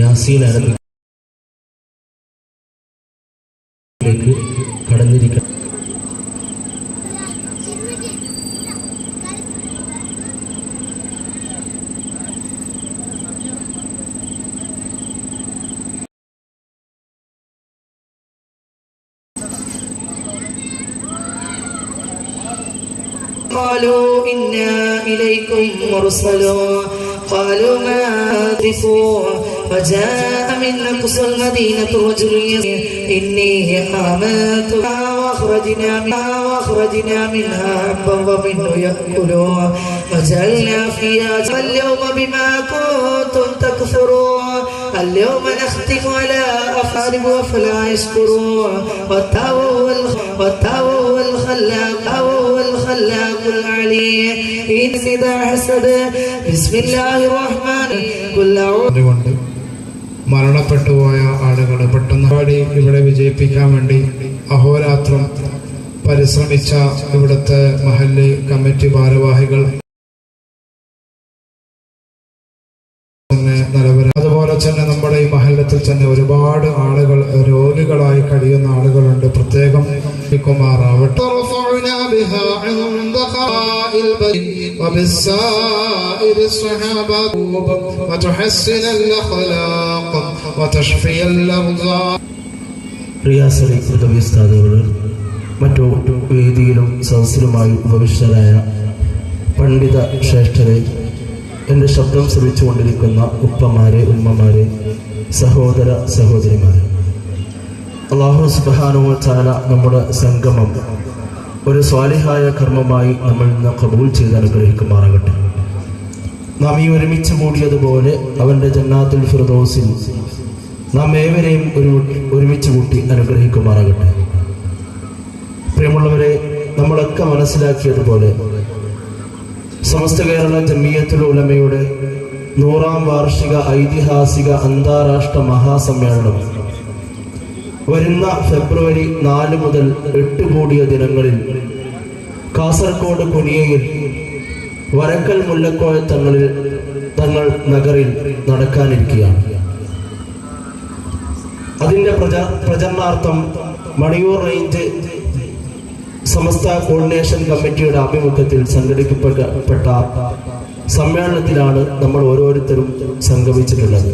യാസീൻ അറബിലേക്ക് കടന്നിരിക്കണം قالوا إنا إليكم مرسلون قالوا ما تدركوا فجاء من أقصى المدينة رجل إني آمنت وأخرجنا منها وأخرجنا منها حبا ومنه يأكلون. وجعلنا فيها اليوم بما كنتم تكفرون. اليوم نختم على أفعالهم وفلا يشكرون. والتاو والخلاق هو الخلاق العليم. إن سيدا حسد. بسم الله الرحمن. كل عود മരണപ്പെട്ടുപോയ ആളുകൾ പെട്ടെന്ന് പാടി ഇവിടെ വിജയിപ്പിക്കാൻ വേണ്ടി അഹോരാത്രം പരിശ്രമിച്ച ഇവിടുത്തെ മഹല്ല് കമ്മിറ്റി ഭാരവാഹികൾ. തന്നെ തന്നെ നമ്മുടെ ഈ മഹലത്തിൽ തന്നെ ഒരുപാട് ആളുകൾ രോഗികളായി കഴിയുന്ന ആളുകളുണ്ട്. പ്രത്യേകം കുമാറാവട്ടെ മറ്റു വേദിയിലും സദസ്സിലുമായി ഉപവിഷ്ടരായ പണ്ഡിത ശ്രേഷ്ഠരെ എന്റെ ശബ്ദം ശ്രവിച്ചുകൊണ്ടിരിക്കുന്ന ഉപ്പമാരെ ഉമ്മമാരെ സഹോദര സഹോദരിമാരെ. അള്ളാഹു സുബാനുവ ചാല നമ്മുടെ സംഗമം ഒരു സ്വാലിഹായ കർമ്മമായി നമ്മൾ ഇന്ന് കബൂൽ ചെയ്ത് അനുഗ്രഹിക്കുമാറാകട്ടെ. നാം ഈ ഒരുമിച്ച് കൂടിയതുപോലെ അവന്റെ ജന്നാത്തുൽ ഫിർദോസിൽ നാം ഏവരെയും ഒരു ഒരുമിച്ച് കൂട്ടി അനുഗ്രഹിക്കുമാറാകട്ടെ. പ്രിയമുള്ളവരെ നമ്മളൊക്കെ മനസ്സിലാക്കിയതുപോലെ സമസ്ത കേരള ജമിയത്തുൽ ഉലമയുടെ നൂറാം വാർഷിക ഐതിഹാസിക അന്താരാഷ്ട്ര മഹാസമ്മേളനം വരുന്ന ഫെബ്രുവരി നാല് മുതൽ എട്ട് കൂടിയ ദിനങ്ങളിൽ കാസർഗോഡ് കുനിയയിൽ വരക്കൽ മുല്ലക്കോയ തങ്ങളിൽ തങ്ങൾ നഗറിൽ നടക്കാനിരിക്കുകയാണ്. അതിന്റെ പ്രചാ പ്രചരണാർത്ഥം മണിയൂർ റേഞ്ച് സമസ്ത കോർഡിനേഷൻ കമ്മിറ്റിയുടെ ആഭിമുഖ്യത്തിൽ സംഘടിപ്പിക്കപ്പെട്ട സമ്മേളനത്തിലാണ് നമ്മൾ ഓരോരുത്തരും സംഗമിച്ചിട്ടുള്ളത്.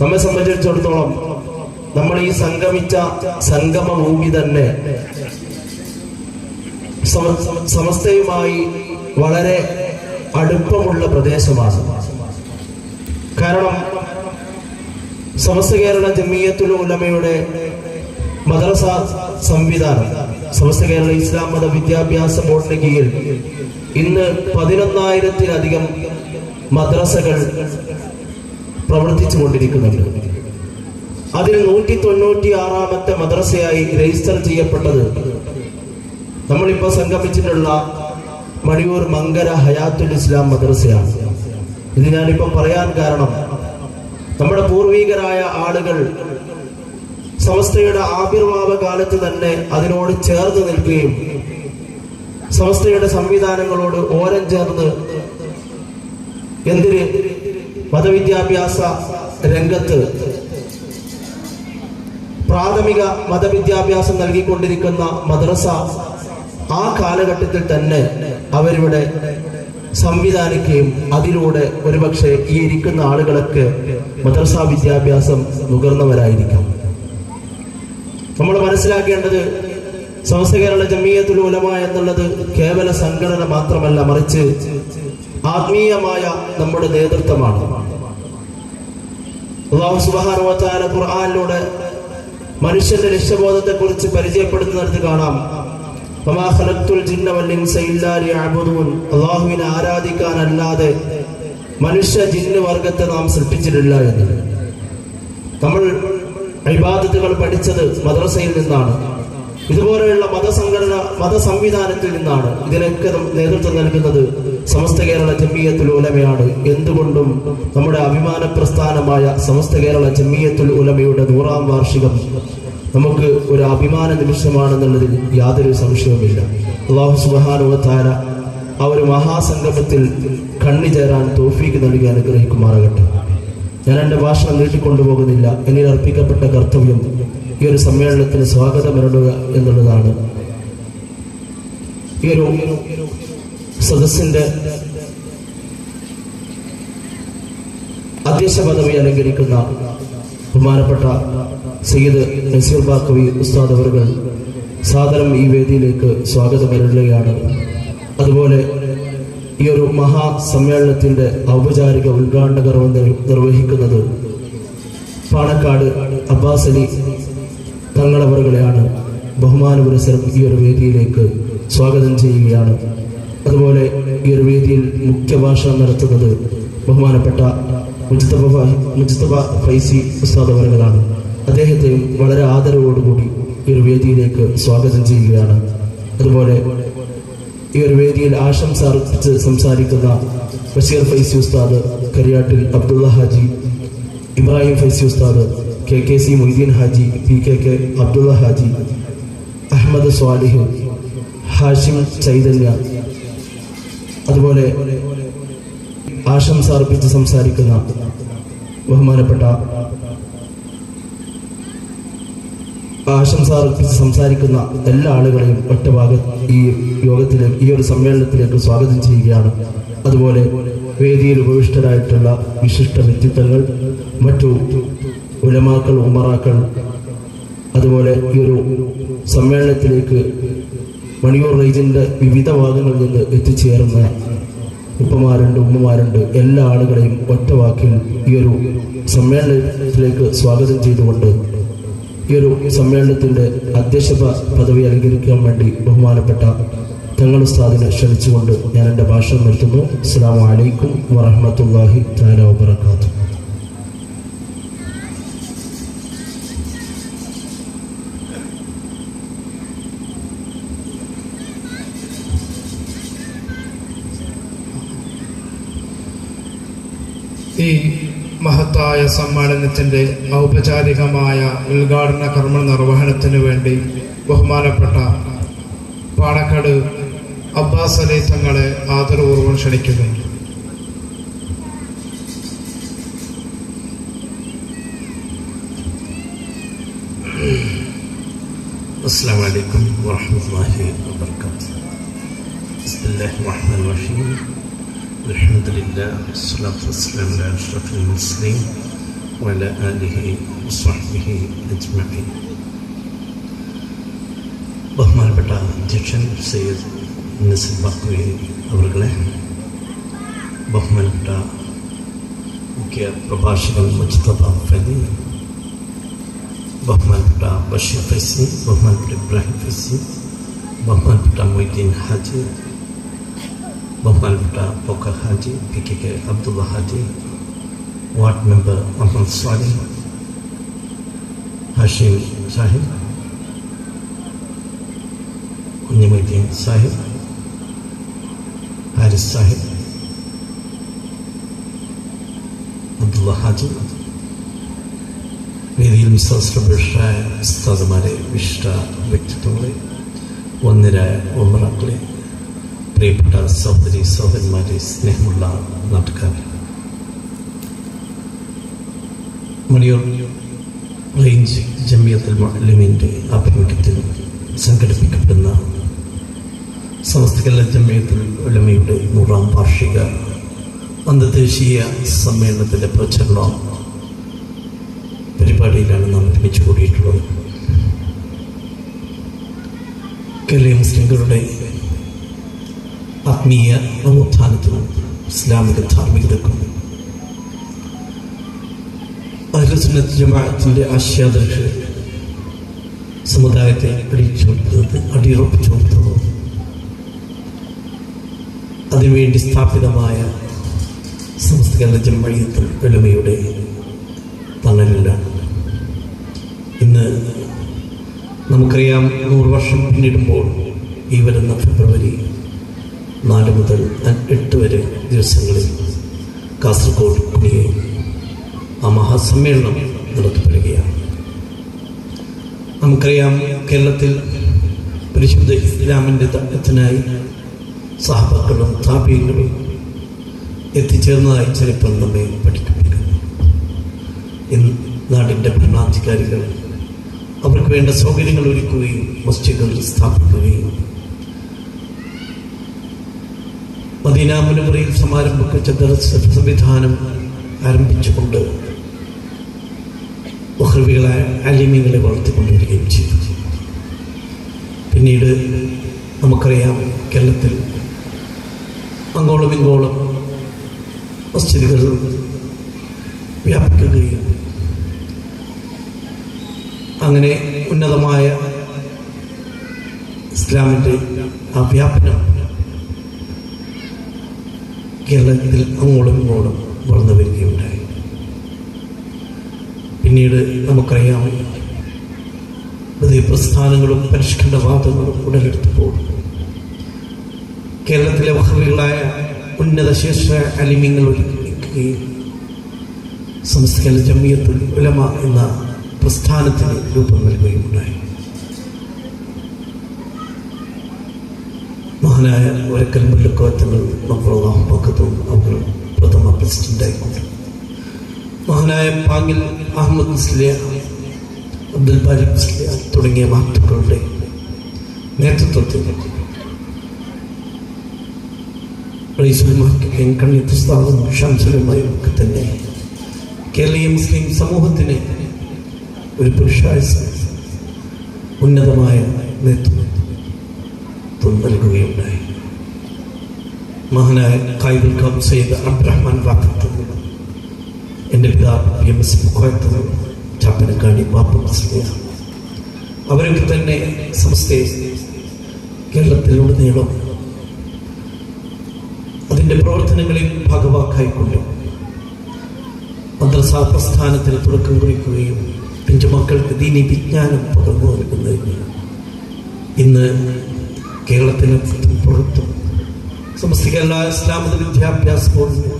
നമ്മെ സംബന്ധിച്ചിടത്തോളം നമ്മൾ ഈ സംഗമിച്ച സംഗമ ഭൂമി തന്നെ സമസ്തയുമായി വളരെ അടുപ്പമുള്ള പ്രദേശമാണ്. കാരണം സമസ്ത കേരള ജമീയത്തുൽ ഉലമയുടെ മദ്രസ സംവിധാനം സമസ്ത കേരള ഇസ്ലാം മത വിദ്യാഭ്യാസ ബോർഡിന് കീഴിൽ ഇന്ന് പതിനൊന്നായിരത്തിലധികം മദ്രസകൾ പ്രവർത്തിച്ചു കൊണ്ടിരിക്കുന്നുണ്ട് അതിൽ നൂറ്റി തൊണ്ണൂറ്റി ആറാമത്തെ മദ്രസയായി രജിസ്റ്റർ ചെയ്യപ്പെട്ടത് നമ്മളിപ്പോൾ സംഗമിച്ചിട്ടുള്ള മണിയൂർ മങ്കര ഹയാത്തുൽ ഇസ്ലാം മദ്രസയാണ്. ഇത് ഞാനിപ്പോൾ പറയാൻ കാരണം നമ്മുടെ പൂർവികരായ ആളുകൾ സമസ്തയുടെ ആവിർഭാവ കാലത്ത് തന്നെ അതിനോട് ചേർന്ന് നിൽക്കുകയും സമസ്തയുടെ സംവിധാനങ്ങളോട് ഓരം ചേർന്ന് എന്തിന് മതവിദ്യാഭ്യാസ രംഗത്ത് പ്രാഥമിക മതവിദ്യാഭ്യാസം നൽകിക്കൊണ്ടിരിക്കുന്ന മദ്രസ ആ കാലഘട്ടത്തിൽ തന്നെ അവരിവിടെ സംവിധാനിക്കുകയും അതിലൂടെ ഒരുപക്ഷെ ഈ ഇരിക്കുന്ന ആളുകളൊക്കെ മദ്രസ വിദ്യാഭ്യാസം നുകർന്നവരായിരിക്കാം. നമ്മൾ മനസ്സിലാക്കേണ്ടത് സമസ്ത കേരള ജമീയത്തുൽ ഉലമ എന്നുള്ളത് കേവല സംഘടന മാത്രമല്ല മറിച്ച് ആത്മീയമായ നമ്മുടെ നേതൃത്വമാണ്. അള്ളാഹു തആല ഖുർആനിലൂടെ മനുഷ്യന്റെ ലക്ഷ്യബോധത്തെ കുറിച്ച് പരിചയപ്പെടുത്തുന്നിടത്ത് കാണാം അള്ളാഹുവിനെ ആരാധിക്കാനല്ലാതെ മനുഷ്യ ജിന്ന് വർഗത്തെ നാം സൃഷ്ടിച്ചിട്ടില്ല എന്ന്. നമ്മൾ ഇബാദത്തുകൾ പഠിച്ചത് മദ്രസയിൽ നിന്നാണ്. ഇതുപോലെയുള്ള മതസംഘടന മത സംവിധാനത്തിൽ നിന്നാണ് ഇതിനൊക്കെ നേതൃത്വം നൽകുന്നത് സമസ്ത കേരള ജമ്മിയത്തുൽ ഉലമയാണ്. എന്തുകൊണ്ടും നമ്മുടെ അഭിമാന പ്രസ്ഥാനമായ സമസ്ത കേരള ജമ്മിയത്തുൽ ഉലമയുടെ നൂറാം വാർഷികം നമുക്ക് ഒരു അഭിമാന നിമിഷമാണെന്നുള്ളതിൽ യാതൊരു സംശയവുമില്ല. അള്ളാഹു സുബാനുവത്താര ആ ഒരു മഹാസംഗമത്തിൽ കണ്ണിചേരാൻ തോഫീക്ക് നൽകി അനുഗ്രഹിക്കുമാറാകട്ടെ. ഞാൻ എന്റെ ഭാഷ നീട്ടിക്കൊണ്ടുപോകുന്നില്ല എന്നിൽ അർപ്പിക്കപ്പെട്ട കർത്തവ്യം ഈ ഒരു സമ്മേളനത്തിന് സ്വാഗതമിരടുക എന്നുള്ളതാണ്. ഈ ഒരു സദസ്സിന്റെ അധ്യക്ഷ പദവി അലങ്കരിക്കുന്ന ബഹുമാനപ്പെട്ട സയ്യിദ് നസീർ ബാക്കവി ഉസ്താദ് അവർ സാദരം ഈ വേദിയിലേക്ക് സ്വാഗതം വരുകയാണ് അതുപോലെ ഈ ഒരു മഹാസമ്മേളനത്തിന്റെ ഔപചാരിക ഉദ്ഘാടന കർമ്മം നിർവഹിക്കുന്നത് പാണക്കാട് അബ്ബാസ് അലി തങ്ങളവറുകളെയാണ് ബഹുമാന പുരസരം ഈ ഒരു വേദിയിലേക്ക് സ്വാഗതം ചെയ്യുകയാണ്. അതുപോലെ ഈ ഒരു വേദിയിൽ മുഖ്യഭാഷണം നടത്തുന്നത് ബഹുമാനപ്പെട്ട മുജിത്തബ ഫൈസി ഉസ്താദ് അദ്ദേഹത്തെയും വളരെ ആദരവോടുകൂടി ഈ ഒരു വേദിയിലേക്ക് സ്വാഗതം ചെയ്യുകയാണ്. അതുപോലെ ഈ ഒരു വേദിയിൽ ആശംസ അർപ്പിച്ച് സംസാരിക്കുന്ന ബഷീർ ഫൈസി ഉസ്താദ് കരിയാട്ടിൽ Abdulla Haji Ibrahim Faizi Ustad K K C Moideen Haji P K K Abdulla Haji Ahammed Swalih Hashim Chaitanya. അതുപോലെ ആശംസ അർപ്പിച്ച് സംസാരിക്കുന്ന ബഹുമാനപ്പെട്ട ആശംസ അർപ്പിച്ച് സംസാരിക്കുന്ന എല്ലാ ആളുകളെയും ഒറ്റ ഈ യോഗത്തിലേക്ക് ഈ ഒരു സമ്മേളനത്തിലേക്ക് സ്വാഗതം ചെയ്യുകയാണ്. അതുപോലെ വേദിയിൽ ഉപവിഷ്ടരായിട്ടുള്ള വിശിഷ്ട വ്യക്തിത്വങ്ങൾ മറ്റു ഉലമാക്കൾ ഉമറാക്കൾ അതുപോലെ ഈ ഒരു സമ്മേളനത്തിലേക്ക് മണിയൂർ റേഞ്ചിന്റെ വിവിധ ഭാഗങ്ങളിൽ നിന്ന് എത്തിച്ചേർന്ന ഉപ്പമാരുണ്ട് ഉമ്മമാരുണ്ട് എല്ലാ ആളുകളെയും ഒറ്റ വാക്കിൽ ഈ ഒരു സമ്മേളനത്തിലേക്ക് സ്വാഗതം ചെയ്തുകൊണ്ട് ഈ ഒരു സമ്മേളനത്തിന്റെ അധ്യക്ഷ പദവി അലങ്കരിക്കാൻ വേണ്ടി ബഹുമാനപ്പെട്ട തങ്ങൾ ഉസ്താദിനെ ക്ഷണിച്ചുകൊണ്ട് ഞാൻ എന്റെ ഭാഷ നിർത്തുന്നു. അസ്സാം വലൈക്കും വറഹമത്തല്ലാഹി താല ഈ മഹത്തായ സമ്മേളനത്തിന്റെ ഔപചാരികമായ ഉദ്ഘാടന കർമ്മ നിർവഹണത്തിന് വേണ്ടി ബഹുമാനപ്പെട്ട പാണക്കാട് അബ്ബാസ് അലി തങ്ങളെ ആദരപൂർവ്വം ക്ഷണിക്കുന്നു السلام عليكم ورحمة الله وبركاته بسم الله الرحمن الرحيم الحمد لله والصلاة والسلام على أشرف المرسلين وعلى آله وصحبه أجمعين ബഹുമാനപ്പെട്ട അധ്യക്ഷൻ സയ്യദ് നസീർ ബാക്കുവി അവരുടെ ബഹുമാനപ്പെട്ട മുഖ്യ പ്രഭാഷകൻ മുജ്തബ ഫലി ബഹുമാനപ്പെട്ട ബഷീർ ഫൈസി ബഹുമാനപ്പെട്ട ഇബ്രാഹിം ഫൈസി ബഹുമാനപ്പെട്ട മൊയ്തീൻ ഹാജി ബഹുമാനപ്പെട്ട Pokka Haji P K K Abdulla Haji ward member Muhammed Swali Hashim Sahib Kunjumoideen Sahib Haris Sahib Abdulla Haji വേദിയിൽ വിശ്വാസപ്രഭുഷായ ഉസ്താദുമാരെ വിശിഷ്ട വ്യക്തിത്വങ്ങളെ ഒന്നിരായ ഒന്നറാക്കളെ പ്രിയപ്പെട്ട സഹോദരി സഹോദരന്മാരെ സ്നേഹമുള്ള നാട്ടുകാരെ. മണിയൂർ റേഞ്ച് ജമിയത്തുൽ ആഭിമുഖ്യത്തിൽ സംഘടിപ്പിക്കപ്പെടുന്ന സമസ്ത കേരള ജമിയത്തുൽ ഉലമയുടെ നൂറാം വാർഷിക അന്തർദേശീയ സമ്മേളനത്തിന്റെ പ്രചരണം പരിപാടിയിലാണ് നാം ഒരുമിച്ച് കൂടിയിട്ടുള്ളത്. കേരളീയ മുസ്ലിങ്ങളുടെ ആത്മീയ നവോത്ഥാനത്തിനും ഇസ്ലാമിക ധാർമ്മികതക്കും അഹ്ലുസുന്നത്ത് ആശയാദർശ സമുദായത്തെ അടിച്ചുകൊടുത്തത് അടിയുറപ്പിച്ചു കൊടുത്തത് അതിനുവേണ്ടി സ്ഥാപിതമായ സമസ്ത കേരള ജമയത്തുൽ എളിമയുടെ തണലിലാണ്. ഇന്ന് നമുക്കറിയാം നൂറ് വർഷം പിന്നിടുമ്പോൾ ഈ വരുന്ന ഫെബ്രുവരി നാല് മുതൽ എട്ട് വരെ ദിവസങ്ങളിൽ കാസർഗോഡ് പുണിയെ ആ മഹാസമ്മേളനം നടത്തപ്പെടുകയാണ്. നമുക്കറിയാം കേരളത്തിൽ പരിശുദ്ധ ഇസ്ലാമിന്റെ തത്വത്തിനായി സഹപാക്കളും താപീയങ്ങളും എത്തിച്ചേർന്നതായി ചിലപ്പോൾ നമ്മെ പഠിപ്പിക്കുന്നു. ഇന്ന് നാടിന്റെ ഭരണാധികാരികൾ അവർക്ക് വേണ്ട സൗകര്യങ്ങൾ ഒരുക്കുകയും മസ്ജിദുകൾ സ്ഥാപിക്കുകയും മദീനാമുനവറയിൽ സമാരംഭിച്ച ദർശന സംവിധാനം ആരംഭിച്ചുകൊണ്ട് ബഹ്റവികളായ അലിമികളെ വളർത്തിക്കൊണ്ടുവരികയും ചെയ്തു. പിന്നീട് നമുക്കറിയാം കേരളത്തിൽ അങ്ങോളം ഇങ്ങോളം മസ്ജിദുകൾ വ്യാപിക്കുകയും അങ്ങനെ ഉന്നതമായ ഇസ്ലാമിന്റെ ആ വ്യാപനം കേരളത്തിൽ അങ്ങോളം ഇങ്ങോളം വളർന്നു വരികയുണ്ടായി. പിന്നീട് നമുക്കറിയാം പുതിയ പ്രസ്ഥാനങ്ങളും പരിഷ്കരണവാദങ്ങളും ഉടലെടുത്തപ്പോൾ കേരളത്തിലെ വഹവികളായ ഉന്നത ശേഷ അലിമ്യങ്ങൾ ഒരുക്കുകയും സംസ്കാര ജമിയത്തുൽ ഉലമ എന്ന പ്രസ്ഥാനത്തിന് രൂപം നൽകുകയുണ്ടായി മഹാനായ ഒരക്കൽ മുല്ലക്കോത്തങ്ങൾ മക്കളും അവർ പ്രഥമ പ്രസിഡന്റായിക്കൊണ്ട് മഹാനായ പാങ്ങിൽ അഹമ്മദ് മുസ്ലിയ അബ്ദുൽ ബാരി മുസ്ലിയ തുടങ്ങിയ മഹത്തുക്കളുടെ നേതൃത്വത്തിൽ കണ്ണിത്തുസ്താവും ഷംസുലുമായും ഒക്കെ തന്നെ കേരളീയ മുസ്ലിം സമൂഹത്തിന് ഒരു പുരുഷായ ഉന്നതമായ നേതൃത്വം നൽകുകയുണ്ടായി. മഹാനായ കായിബുൽ ഖാം സയ്യിദ് അബ്ദുറഹ്മാൻ വാക്കത്ത്. എന്റെ പിതാവ് പി എം എസ് മുഖത്ത് ചാപ്പനക്കാടി മുസ്ലിയ. അവരൊക്കെ തന്നെ സംസ്ഥയെ കേരളത്തിലുടനീളം അതിന്റെ പ്രവർത്തനങ്ങളിൽ ഭാഗവാക്കായിക്കൊണ്ടും മദ്രസാ പ്രസ്ഥാനത്തിന് തുടക്കം കുറിക്കുകയും പിഞ്ചു മക്കൾക്ക് ദീനി വിജ്ഞാനം പകർന്നു നൽകുന്നതിന് ഇന്ന് കേരളത്തിന് പുറത്തും സമസ്ത കേരള ഇസ്ലാമത വിദ്യാഭ്യാസ ബോർഡിന്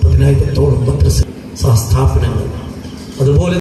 പതിനായിരത്തോളം മദ്രസ സ്ഥാപനങ്ങൾ അതുപോലെ